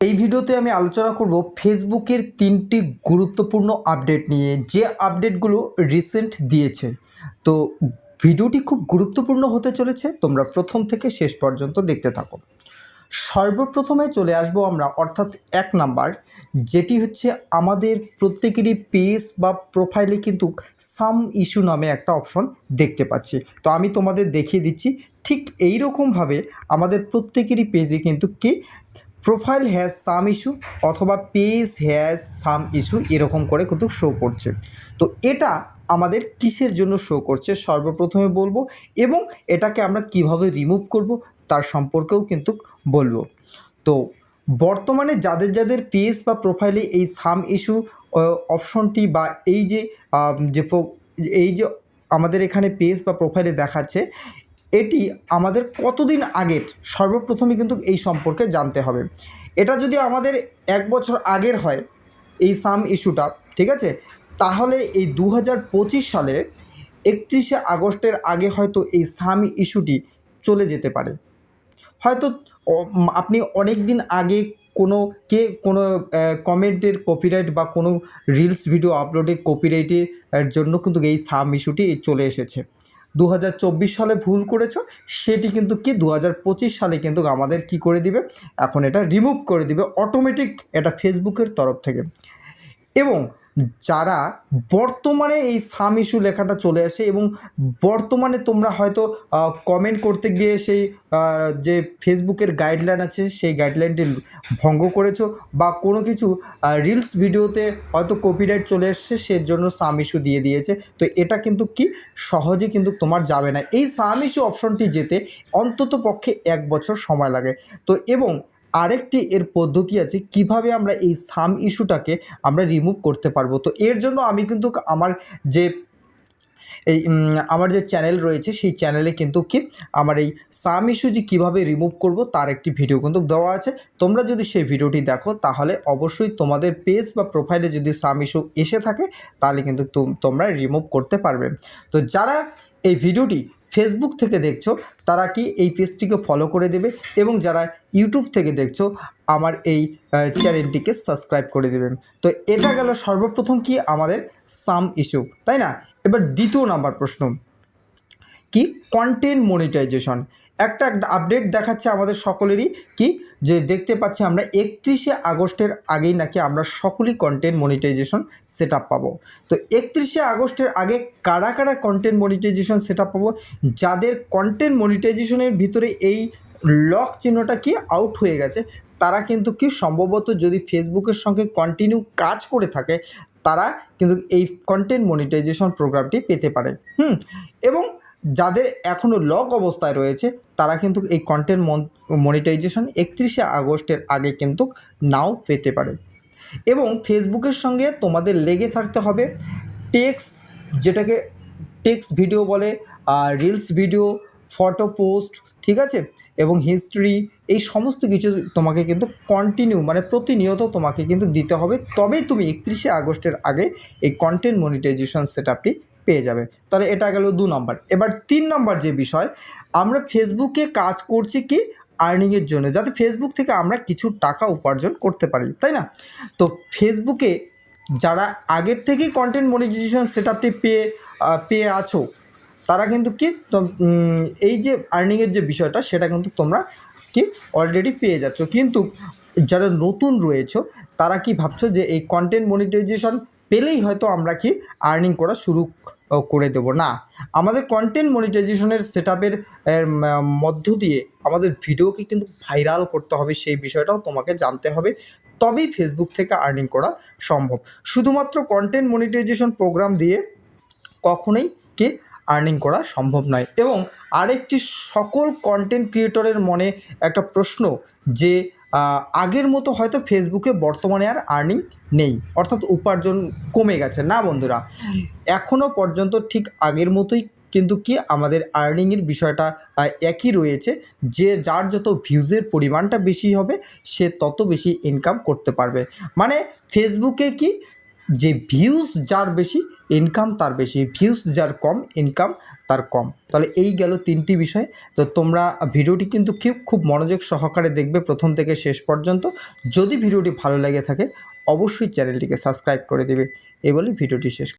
এই ভিডিওতে আমি আলোচনা করব ফেসবুকের তিনটি গুরুত্বপূর্ণ আপডেট নিয়ে। যে আপডেটগুলো রিসেন্ট দিয়েছে। তো ভিডিওটি খুব গুরুত্বপূর্ণ হতে চলেছে। তোমরা প্রথম থেকে শেষ পর্যন্ত দেখতে থাকো। সর্বপ্রথমে চলে আসব আমরা, অর্থাৎ এক নাম্বার, যেটি হচ্ছে আমাদের প্রত্যেকেরই পেজ বা প্রোফাইলে কিন্তু সাম ইস্যু নামে একটা অপশন দেখতে পাচ্ছি। তো আমি তোমাদের দেখিয়ে দিচ্ছি, ঠিক এই রকমভাবে আমাদের প্রত্যেকেরই পেজে কিন্তু কি প্রোফাইল হ্যাজ সাম ইস্যু অথবা পেজ হ্যাজ সাম ইস্যু এরকম করে কিন্তু শো করছে। তো এটা আমাদের কিসের জন্য শো করছে সর্বপ্রথমে বলব এবং এটাকে আমরা কীভাবে রিমুভ করব তার সম্পর্কেও কিন্তু বলব। তো বর্তমানে যাদের যাদের পেজ বা প্রোফাইলে এই সাম ইস্যু অপশনটি বা এই যে যে এই যে আমাদের এখানে পেজ বা প্রোফাইলে দেখাচ্ছে এটি আমাদের কতদিন আগের? সর্বপ্রথমে কিন্তু এই সম্পর্কে জানতে হবে। এটা যদি আমাদের এক বছর আগের হয়, এই সাম ইস্যুটা, ঠিক আছে? তাহলে এই দু হাজার পঁচিশ সালে একত্রিশে আগস্টের আগে হয়তো এই সাম ইস্যুটি চলে যেতে পারে। হয়তো আপনি অনেক দিন আগে কোনো, কে কোনো কমেন্টের কপিরাইট বা কোনো রিলস ভিডিও আপলোডের কপিরাইটের জন্য কিন্তু এই সাম ইস্যুটি চলে এসেছে। দু হাজার চব্বিশ সালে ভুল করেছ, সেটি কিন্তু কি? দু হাজার পঁচিশ সালে কিন্তু আমাদের কি করে দিবে? এখন এটা রিমুভ করে দিবে অটোমেটিক এটা ফেসবুকের তরফ থেকে। এবং যারা বর্তমানে এই সাম ইস্যু লেখাটা চলে আসে এবং বর্তমানে তোমরা হয়তো কমেন্ট করতে গিয়ে সেই যে ফেসবুকের গাইডলাইন আছে সেই গাইডলাইনটি ভঙ্গ করেছ বা কোনো কিছু রিলস ভিডিওতে হয়তো কপিরাইট চলে এসছে সের জন্য সাম ইস্যু দিয়ে দিয়েছে। তো এটা কিন্তু কি? সহজে কিন্তু তোমার যাবে না। এই সাম ইস্যু অপশনটি যেতে অন্তত পক্ষে এক বছর সময় লাগে। তো এবং আরেকটি এর পদ্ধতি আছে কীভাবে আমরা এই সাম ইস্যুটাকে আমরা রিমুভ করতে পারব। তো এর জন্য আমি কিন্তু আমার যে এই আমার যে চ্যানেল রয়েছে সেই চ্যানেলে কিন্তু কি আমার এই সাম ইস্যু যে কীভাবে রিমুভ করব তার একটি ভিডিও কিন্তু দেওয়া আছে। তোমরা যদি সেই ভিডিওটি দেখো তাহলে অবশ্যই তোমাদের পেজ বা প্রোফাইলে যদি সাম ইস্যু এসে থাকে তাহলে কিন্তু তোম- তোমরা রিমুভ করতে পারবে। তো যারা এই ভিডিওটি ফেসবুক থেকে দেখছ, তারা কি এই পেজটিকে ফলো করে দেবে? এবং যারা ইউটিউব থেকে দেখছ, আমার এই চ্যানেলটিকে সাবস্ক্রাইব করে দেবেন তো এটা গেল সর্বপ্রথম কি? আমাদের সাম ইস্যু তাই না? এবার দ্বিতীয় নাম্বার প্রশ্ন। কি? কন্টেন্ট মনিটাইজেশন একটা আপডেট দেখাচ্ছে আমাদের সকলেরই কি? যে দেখতে পাচ্ছি আমরা একত্রিশে আগস্টের আগেই নাকি আমরা সকলেই কন্টেন্ট মনিটাইজেশন সেট আপ পাবো। তো একত্রিশে আগস্টের আগে কারা কারা কন্টেন্ট মনিটাইজেশন সেট আপ পাবো? যাদের কন্টেন্ট মনিটাইজেশনের ভিতরে এই লক চিহ্নটা কি আউট হয়ে গেছে, তারা কিন্তু কি সম্ভবত যদি ফেসবুকের সঙ্গে কন্টিনিউ কাজ করে থাকে, তারা কিন্তু এই কন্টেন্ট মনিটাইজেশন প্রোগ্রামটি পেতে পারে। হুম, এবং যাদের এখনও লক অবস্থায় রয়েছে তারা কিন্তু এই কন্টেন্ট মনিটাইজেশন একত্রিশে আগস্টের আগে কিন্তু নাও পেতে পারে। এবং ফেসবুকের সঙ্গে তোমাদের লেগে থাকতে হবে টেক্স, যেটাকে টেক্স ভিডিও বলে রিলস ভিডিও, ফটো পোস্ট, ঠিক আছে? এবং হিস্ট্রি, এই সমস্ত কিছু তোমাকে কিন্তু কন্টিনিউ মানে প্রতিনিয়ত তোমাকে কিন্তু দিতে হবে। তবেই তুমি একত্রিশে আগস্টের আগে এই কন্টেন্ট মনিটাইজেশন সেট আপটি পেয়ে যাবে। তাহলে এটা গেল দু নম্বর। এবার তিন নম্বর যে বিষয়, আমরা ফেসবুকে কাজ করছি কি আর্নিংয়ের জন্য, যাতে ফেসবুক থেকে আমরা কিছু টাকা উপার্জন করতে পারি, তাই না? তো ফেসবুকে যারা আগের থেকেই কন্টেন্ট মনিটাইজেশন সেট আপটি পেয়ে পেয়ে আছো, তারা কিন্তু কি এই যে আর্নিংয়ের যে বিষয়টা, সেটা কিন্তু তোমরা কি অলরেডি পেয়ে যাচ্ছ। কিন্তু যারা নতুন রয়েছে, তারা কি ভাবছ যে এই কন্টেন্ট মনিটাইজেশন পেলেই হয়তো আমরা কি আর্নিং করা শুরু করে দেব। না, আমাদের কন্টেন্ট মনিটাইজেশনের সেট আপের মধ্য দিয়ে আমাদের ভিডিওকে কিন্তু ভাইরাল করতে হবে, সেই বিষয়টাও তোমাকে জানতে হবে। তবেই ফেসবুক থেকে আর্নিং করা সম্ভব। শুধুমাত্র কন্টেন্ট মনিটাইজেশন প্রোগ্রাম দিয়ে কখনোই কি আর্নিং করা সম্ভব নয়। এবং আরেকটি সকল কন্টেন্ট ক্রিয়েটরের মনে একটা প্রশ্ন যে আগের মতো হয়তো ফেসবুকে বর্তমানে আর আর্নিং নেই। অর্থাৎ উপার্জন কমে গেছে। না বন্ধুরা এখনও পর্যন্ত ঠিক আগের মতোই কিন্তু কি আমাদের আর্নিংয়ের বিষয়টা একই রয়েছে। যে যার যত ভিউজের পরিমাণটা বেশি হবে, সে তত বেশি ইনকাম করতে পারবে। মানে ফেসবুকে কি যে ভিউজ যার বেশি ইনকাম তার বেশি ভিউস যার কম ইনকাম তার কম। তাহলে এই গেল তিনটি বিষয়। তো তোমরা ভিডিওটি কিন্তু খুব খুব মনোযোগ সহকারে দেখবে প্রথম থেকে শেষ পর্যন্ত। যদি ভিডিওটি ভালো লেগে থাকে, অবশ্যই চ্যানেলটিকে সাবস্ক্রাইব করে দেবে। এ বলে ভিডিওটি শেষ